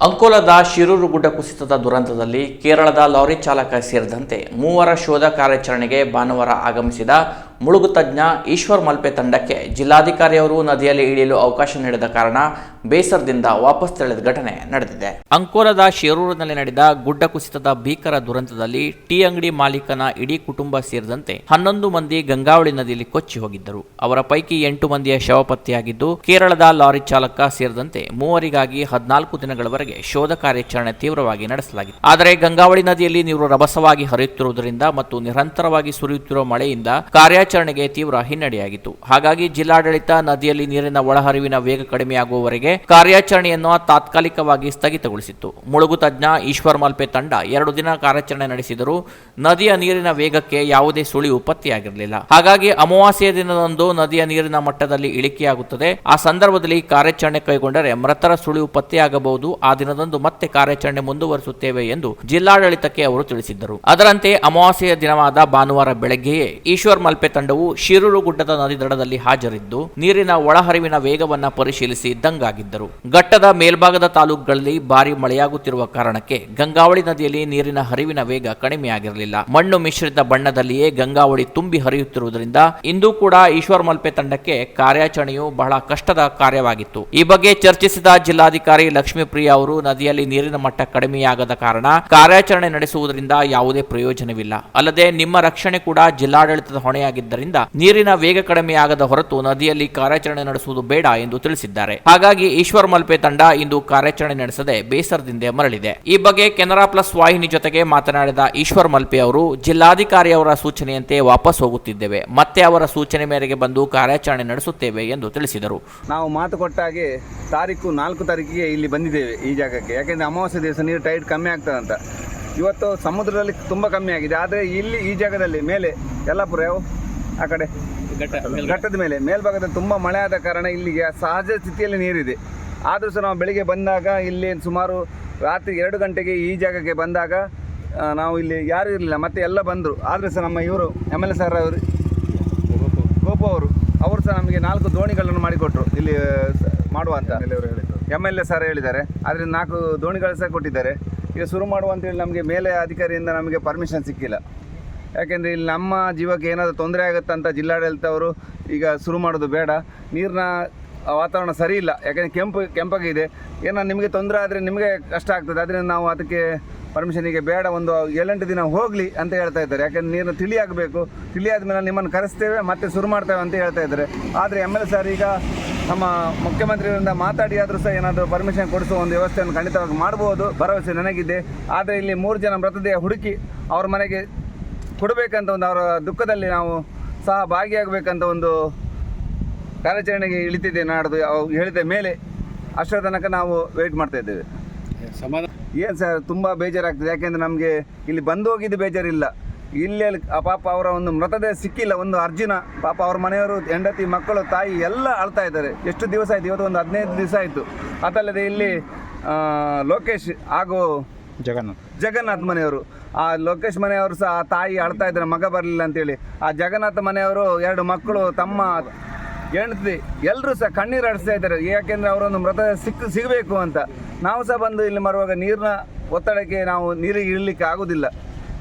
ಅಂಕೋಲದ ಶಿರೂರು ಗುಡ್ಡ ಕುಸಿತದ ದುರಂತದಲ್ಲಿ ಕೇರಳದ ಲಾರಿ ಚಾಲಕ ಸೇರಿದಂತೆ ಮೂವರ ಶೋಧ ಕಾರ್ಯಾಚರಣೆಗೆ ಭಾನುವಾರ ಆಗಮಿಸಿದ ಮುಳುಗು ತಜ್ಞ ಈಶ್ವರ್ ಮಲ್ಪೆ ತಂಡಕ್ಕೆ ಜಿಲ್ಲಾಧಿಕಾರಿಯವರು ನದಿಯಲ್ಲಿ ಇಳಿಯಲು ಅವಕಾಶ ನೀಡದ ಕಾರಣ ಬೇಸರದಿಂದ ವಾಪಸ್ ತೆರಳಿದ ಘಟನೆ ನಡೆದಿದೆ. ಅಂಕೋಲದ ಶಿರೂರಿನಲ್ಲಿ ನಡೆದ ಗುಡ್ಡ ಕುಸಿತದ ಭೀಕರ ದುರಂತದಲ್ಲಿ ಟೀ ಅಂಗಡಿ ಮಾಲೀಕನ ಇಡೀ ಕುಟುಂಬ ಸೇರಿದಂತೆ ಹನ್ನೊಂದು ಮಂದಿ ಗಂಗಾವಳಿ ನದಿಯಲ್ಲಿ ಕೊಚ್ಚಿ ಹೋಗಿದ್ದರು. ಅವರ ಪೈಕಿ ಎಂಟು ಮಂದಿಯ ಶವ ಪತ್ತೆಯಾಗಿದ್ದು ಕೇರಳದ ಲಾರಿ ಚಾಲಕ ಸೇರಿದಂತೆ ಮೂವರಿಗಾಗಿ ಹದಿನಾಲ್ಕು ದಿನಗಳವರೆಗೆ ಶೋಧ ಕಾರ್ಯಾಚರಣೆ ತೀವ್ರವಾಗಿ ನಡೆಸಲಾಗಿದೆ ಆದರೆ ಗಂಗಾವಳಿ ನದಿಯಲ್ಲಿ ನೀರು ರಭಸವಾಗಿ ಹರಿಯುತ್ತಿರುವುದರಿಂದ ಮತ್ತು ನಿರಂತರವಾಗಿ ಸುರಿಯುತ್ತಿರುವ ಮಳೆಯಿಂದ ಕಾರ್ಯಾಚರಣೆಗೆ ತೀವ್ರ ಹಿನ್ನಡೆಯಾಗಿತ್ತು. ಹಾಗಾಗಿ ಜಿಲ್ಲಾಡಳಿತ ನದಿಯಲ್ಲಿ ನೀರಿನ ಒಳಹರಿವಿನ ವೇಗ ಕಡಿಮೆಯಾಗುವವರೆಗೆ ಕಾರ್ಯಾಚರಣೆಯನ್ನು ತಾತ್ಕಾಲಿಕವಾಗಿ ಸ್ಥಗಿತಗೊಳಿಸಿತ್ತು. ಮುಳುಗು ತಜ್ಞ ಈಶ್ವರ್ ಮಲ್ಪೆ ತಂಡ ಎರಡು ದಿನ ಕಾರ್ಯಾಚರಣೆ ನಡೆಸಿದರೂ ನದಿಯ ನೀರಿನ ವೇಗಕ್ಕೆ ಯಾವುದೇ ಸುಳಿವು ಪತ್ತೆಯಾಗಿರಲಿಲ್ಲ. ಹಾಗಾಗಿ ಅಮಾವಾಸ್ಯೆಯ ದಿನದಂದು ನದಿಯ ನೀರಿನ ಮಟ್ಟದಲ್ಲಿ ಇಳಿಕೆಯಾಗುತ್ತದೆ. ಆ ಸಂದರ್ಭದಲ್ಲಿ ಕಾರ್ಯಾಚರಣೆ ಕೈಗೊಂಡರೆ ಮೃತರ ಸುಳಿವು ಪತ್ತೆಯಾಗಬಹುದು. ಆ ದಿನದಂದು ಮತ್ತೆ ಕಾರ್ಯಾಚರಣೆ ಮುಂದುವರಿಸುತ್ತೇವೆ ಎಂದು ಜಿಲ್ಲಾಡಳಿತಕ್ಕೆ ಅವರು ತಿಳಿಸಿದ್ದರು. ಅದರಂತೆ ಅಮಾವಾಸ್ಯೆಯ ದಿನವಾದ ಭಾನುವಾರ ಬೆಳಗ್ಗೆಯೇ ಈಶ್ವರ್ ಮಲ್ಪೆ ತಂಡವು ಶಿರೂರು ಗುಡ್ಡದ ನದಿ ದಡದಲ್ಲಿ ಹಾಜರಿದ್ದು, ನೀರಿನ ಒಳಹರಿವಿನ ವೇಗವನ್ನ ಪರಿಶೀಲಿಸಿ ದಂಗಾಗಿದ್ದರು. ಘಟ್ಟದ ಮೇಲ್ಭಾಗದ ತಾಲೂಕುಗಳಲ್ಲಿ ಭಾರಿ ಮಳೆಯಾಗುತ್ತಿರುವ ಕಾರಣಕ್ಕೆ ಗಂಗಾವಳಿ ನದಿಯಲ್ಲಿ ನೀರಿನ ಹರಿವಿನ ವೇಗ ಕಡಿಮೆಯಾಗಿರಲಿಲ್ಲ. ಮಣ್ಣು ಮಿಶ್ರಿತ ಬಣ್ಣದಲ್ಲಿಯೇ ಗಂಗಾವಳಿ ತುಂಬಿ ಹರಿಯುತ್ತಿರುವುದರಿಂದ ಇಂದು ಕೂಡ ಈಶ್ವರ್ ಮಲ್ಪೆ ತಂಡಕ್ಕೆ ಕಾರ್ಯಾಚರಣೆಯು ಬಹಳ ಕಷ್ಟದ ಕಾರ್ಯವಾಗಿತ್ತು. ಈ ಬಗ್ಗೆ ಚರ್ಚಿಸಿದ ಜಿಲ್ಲಾಧಿಕಾರಿ ಲಕ್ಷ್ಮೀಪ್ರಿಯ ಅವರು, ನದಿಯಲ್ಲಿ ನೀರಿನ ಮಟ್ಟ ಕಡಿಮೆಯಾಗದ ಕಾರಣ ಕಾರ್ಯಾಚರಣೆ ನಡೆಸುವುದರಿಂದ ಯಾವುದೇ ಪ್ರಯೋಜನವಿಲ್ಲ. ಅಲ್ಲದೆ ನಿಮ್ಮ ರಕ್ಷಣೆ ಕೂಡ ಜಿಲ್ಲಾಡಳಿತದ ಹೊಣೆಯಾಗಿದ್ದರಿಂದ ನೀರಿನ ವೇಗ ಕಡಿಮೆಯಾಗದ ಹೊರತು ನದಿಯಲ್ಲಿ ಕಾರ್ಯಾಚರಣೆ ನಡೆಸುವುದು ಬೇಡ ಎಂದು ತಿಳಿಸಿದ್ದಾರೆ. ಹಾಗಾಗಿ ಈಶ್ವರ್ ಮಲ್ಪೆ ತಂಡ ಇಂದು ಕಾರ್ಯಾಚರಣೆ ನಡೆಸದೆ ಬೇಸರದಿಂದ ಮರಳಿದೆ. ಈ ಬಗ್ಗೆ ಕೆನರಾ ಪ್ಲಸ್ ವಾಹಿನಿ ಜೊತೆಗೆ ಮಾತನಾಡಿದ ಈಶ್ವರ್ ಮಲ್ಪೆ ಅವರು, ಜಿಲ್ಲಾಧಿಕಾರಿ ಅವರ ಸೂಚನೆಯಂತೆ ವಾಪಸ್ ಹೋಗುತ್ತಿದ್ದೇವೆ. ಮತ್ತೆ ಅವರ ಸೂಚನೆ ಮೇರೆಗೆ ಬಂದು ಕಾರ್ಯಾಚರಣೆ ನಡೆಸುತ್ತೇವೆ ಎಂದು ತಿಳಿಸಿದರು. ನಾವು ಮಾತು ಕೊಟ್ಟಾಗೆ ತಾರೀಕು ನಾಲ್ಕು ತಾರೀಕಿಗೆ ಇಲ್ಲಿ ಬಂದಿದ್ದೇವೆ ಈ ಜಾಗಕ್ಕೆ. ಯಾಕೆಂದರೆ ಅಮಾವಾಸ್ಯೆ ದಿವಸ ನೀರು ಟೈಟ್ ಕಮ್ಮಿ ಆಗ್ತದಂತ ಇವತ್ತು ಸಮುದ್ರದಲ್ಲಿ ತುಂಬ ಕಮ್ಮಿ ಆಗಿದೆ. ಆದರೆ ಇಲ್ಲಿ ಈ ಜಾಗದಲ್ಲಿ ಮೇಲೆ ಯಲ್ಲಾಪುರ ಆ ಕಡೆ. ಘಟ್ಟದ ಮೇಲೆ. ಮೇಲ್ಭಾಗದಲ್ಲಿ ತುಂಬ ಮಳೆ ಆದ ಕಾರಣ ಇಲ್ಲಿಗೆ ಸಹಜ ಸ್ಥಿತಿಯಲ್ಲಿ ನೀರಿದೆ. ಆದರೂ ಸಹ ನಾವು ಬೆಳಿಗ್ಗೆ ಬಂದಾಗ ಇಲ್ಲಿ ಸುಮಾರು ರಾತ್ರಿ ಎರಡು ಗಂಟೆಗೆ ಈ ಜಾಗಕ್ಕೆ ಬಂದಾಗ ನಾವು ಇಲ್ಲಿ ಯಾರು ಇರಲಿಲ್ಲ. ಮತ್ತೆ ಎಲ್ಲ ಬಂದರು. ಆದರೆ ಸಹ ನಮ್ಮ ಇವರು ಎಂ ಎಲ್ ಎ ಸರ್ ಅವರು ಗೋಪು ಅವರು ಅವರು ಸಹ ನಮಗೆ ನಾಲ್ಕು ದೋಣಿಗಳನ್ನು ಮಾಡಿಕೊಟ್ರು. ಇಲ್ಲಿ ಮಾಡುವ ಅಂತ. ಎಂ ಎಲ್ ಎ ಸರ್ ಹೇಳಿದ್ದಾರೆ. ಆದರೆ ನಾಲ್ಕು ದೋಣಿಗಳು ಸಹ ಕೊಟ್ಟಿದ್ದಾರೆ. ಈಗ ಶುರು ಮಾಡುವ ಅಂತೇಳಿ ನಮಗೆ ಮೇಲೆ ಅಧಿಕಾರಿಯಿಂದ ನಮಗೆ ಪರ್ಮಿಷನ್ ಸಿಕ್ಕಿಲ್ಲ. ಯಾಕೆಂದರೆ ಇಲ್ಲಿ ನಮ್ಮ ಜೀವಕ್ಕೆ ಏನಾದರೂ ತೊಂದರೆ ಆಗುತ್ತೆ ಅಂತ ಜಿಲ್ಲಾಡಳಿತ ಅವರು ಈಗ ಶುರು ಮಾಡೋದು ಬೇಡ. ನೀರಿನ ವಾತಾವರಣ ಸರಿ ಇಲ್ಲ. ಯಾಕೆಂದರೆ ಕೆಂಪು, ಕೆಂಪಾಗಿದೆ. ಏನೋ ನಿಮಗೆ ತೊಂದರೆ ಆದರೆ ನಿಮಗೆ ಕಷ್ಟ ಆಗ್ತದೆ. ಅದರಿಂದ ನಾವು ಅದಕ್ಕೆ ಪರ್ಮಿಷನಿಗೆ ಬೇಡ, ಒಂದು ಏಳೆಂಟು ದಿನ ಹೋಗಲಿ ಅಂತ ಹೇಳ್ತಾ ಇದ್ದಾರೆ. ಯಾಕೆಂದರೆ ನೀರು ತಿಳಿಯಾಗಬೇಕು. ತಿಳಿಯಾದ ಮೇಲೆ ನಿಮ್ಮನ್ನು ಕರೆಸ್ತೇವೆ, ಮತ್ತೆ ಶುರು ಮಾಡ್ತೇವೆ ಅಂತ ಹೇಳ್ತಾ ಇದ್ದಾರೆ. ಆದರೆ ಎಂ ಎಲ್ ಸರ್ ಈಗ ನಮ್ಮ ಮುಖ್ಯಮಂತ್ರಿಗಳಿಂದ ಮಾತಾಡಿ ಆದರೂ ಸಹ ಏನಾದರೂ ಪರ್ಮಿಷನ್ ಕೊಡಿಸುವ ಒಂದು ವ್ಯವಸ್ಥೆಯನ್ನು ಖಂಡಿತವಾಗಿ ಮಾಡ್ಬೋದು. ಭರವಸೆ ನನಗಿದೆ. ಆದರೆ ಇಲ್ಲಿ ಮೂರು ಜನ ಮೃತದೇಹ ಹುಡುಕಿ ಅವ್ರ ಮನೆಗೆ ಕೊಡಬೇಕಂತ ಒಂದು ಅವರ ದುಃಖದಲ್ಲಿ ನಾವು ಸಹ ಭಾಗಿಯಾಗಬೇಕಂತ ಒಂದು ಕಾರ್ಯಾಚರಣೆಗೆ ಇಳಿತಿದ್ದೆ ನಾಡ್ದು. ಅವು ಹೇಳಿದ ಮೇಲೆ ಅಷ್ಟರ ತನಕ ನಾವು ವೆಯ್ಟ್ ಮಾಡ್ತಾ ಇದ್ದೇವೆ. ಏನು ಸರ್ ತುಂಬ ಬೇಜಾರಾಗ್ತದೆ. ಯಾಕೆಂದರೆ ನಮಗೆ ಇಲ್ಲಿ ಬಂದು ಹೋಗಿದ್ದು ಬೇಜಾರಿಲ್ಲ. ಇಲ್ಲಿ ಪಾಪ ಅವರ ಒಂದು ಮೃತದೇಹ ಸಿಕ್ಕಿಲ್ಲ. ಒಂದು ಅರ್ಜುನ ಪಾಪ ಅವ್ರ ಮನೆಯವರು ಹೆಂಡತಿ ಮಕ್ಕಳು ತಾಯಿ ಎಲ್ಲ ಅಳ್ತಾ ಇದ್ದಾರೆ. ಎಷ್ಟು ದಿವಸ ಆಯಿತು? ಇವತ್ತು ಒಂದು ಹದಿನೈದು ದಿವಸ ಆಯಿತು. ಅದಲ್ಲದೆ ಇಲ್ಲಿ ಲೋಕೇಶ್ ಹಾಗೂ ಜಗನ್ನಾಥ್. ಜಗನ್ನಾಥ್ ಮನೆಯವರು. ಆ ಲೋಕೇಶ್ ಮನೆಯವರು ಸಹ ಆ ತಾಯಿ ಅಳ್ತಾ ಇದ್ದಾರೆ ಮಗ ಬರಲಿಲ್ಲ ಅಂತೇಳಿ. ಆ ಜಗನ್ನಾಥ ಮನೆಯವರು ಎರಡು ಮಕ್ಕಳು, ತಮ್ಮ ಹೆಂಡತಿ ಎಲ್ಲರೂ ಸಹ ಕಣ್ಣೀರು ಆಡಿಸ್ತಾ ಇದ್ದಾರೆ. ಯಾಕೆಂದರೆ ಅವರೊಂದು ಮೃತ ಸಿಕ್ ಸಿಗಬೇಕು ಅಂತ. ನಾವು ಸಹ ಬಂದು ಇಲ್ಲಿ ಮರುವಾಗ ನೀರಿನ ಒತ್ತಡಕ್ಕೆ ನಾವು ನೀರಿಗೆ ಇಳಲಿಕ್ಕೆ ಆಗೋದಿಲ್ಲ.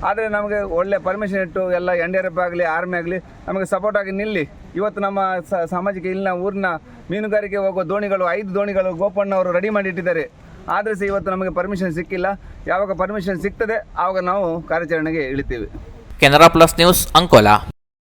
ಆದರೆ ನಮಗೆ ಒಳ್ಳೆ ಪರ್ಮಿಷನ್ ಇಟ್ಟು ಎಲ್ಲ ಎನ್ ಆಗಲಿ ಆರ್ಮಿ ಆಗಲಿ ನಮಗೆ ಸಪೋರ್ಟ್ ಆಗಿ ನಿಲ್ಲಿ. ಇವತ್ತು ನಮ್ಮ ಸಾಮಾಜಿಕ ಇಲ್ಲಿನ ಊರಿನ ಮೀನುಗಾರಿಕೆ ಹೋಗುವ ದೋಣಿಗಳು, ಐದು ದೋಣಿಗಳು ಗೋಪಣ್ಣವರು ರೆಡಿ ಮಾಡಿ ಇಟ್ಟಿದ್ದಾರೆ ಆದರೆ ಸಹ ಇವತ್ತು ನಮಗೆ ಪರ್ಮಿಷನ್ ಸಿಕ್ಕಿಲ್ಲ. ಯಾವಾಗ ಪರ್ಮಿಷನ್ ಸಿಗ್ತದೆ, ಆವಾಗ ನಾವು ಕಾರ್ಯಾಚರಣೆಗೆ ಇಳಿತೀವಿ. Canara plus news Ankola.